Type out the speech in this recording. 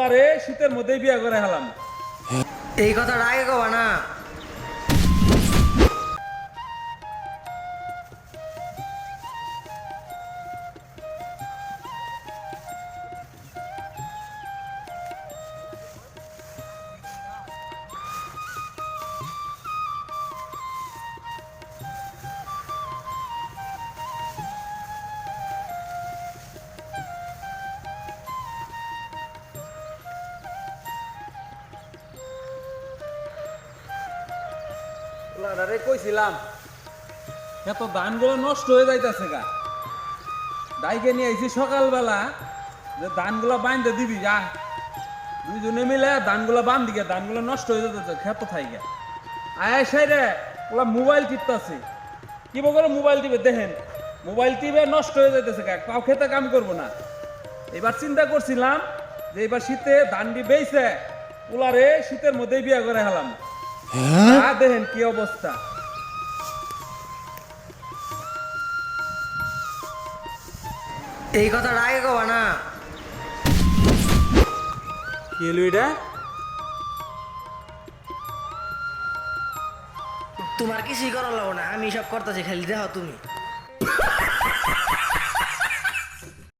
উলারে শীতের মধ্যেই বিয়া করে হেলাম। এই কথাটা আগে কবা না। উলারে কইছিলাম, এত ধানগুলো নষ্ট হয়ে যাইতাছে গা। দাইকে নিয়ে আইছি সকালবেলা, যে ধানগুলো বাইন্দে দিবি, যা। দুইজনে মিলে ধানগুলো বান দিকে ধানগুলো নষ্ট হয়ে যেতেছে খেত থাইকে আয় সাই রে ওলা মোবাইল টিপতাছে। কি করে মোবাইল টিপে, দেখেন, মোবাইল টিপে নষ্ট হয়ে যাইতেছে কাউ খেতে কাম করব না। এবার চিন্তা করছিলাম যে, এবার শীতে ধানটি বেইছে উলারে শীতের মধ্যেই বিয়া করে হেলাম। আ দেখেন কি অবস্থা। এই কথাটা আগে কবা না। কি হলো এটা? তোমার কিছুই করার লাগো না আমি সব করতেছি খালি দেখো তুমি।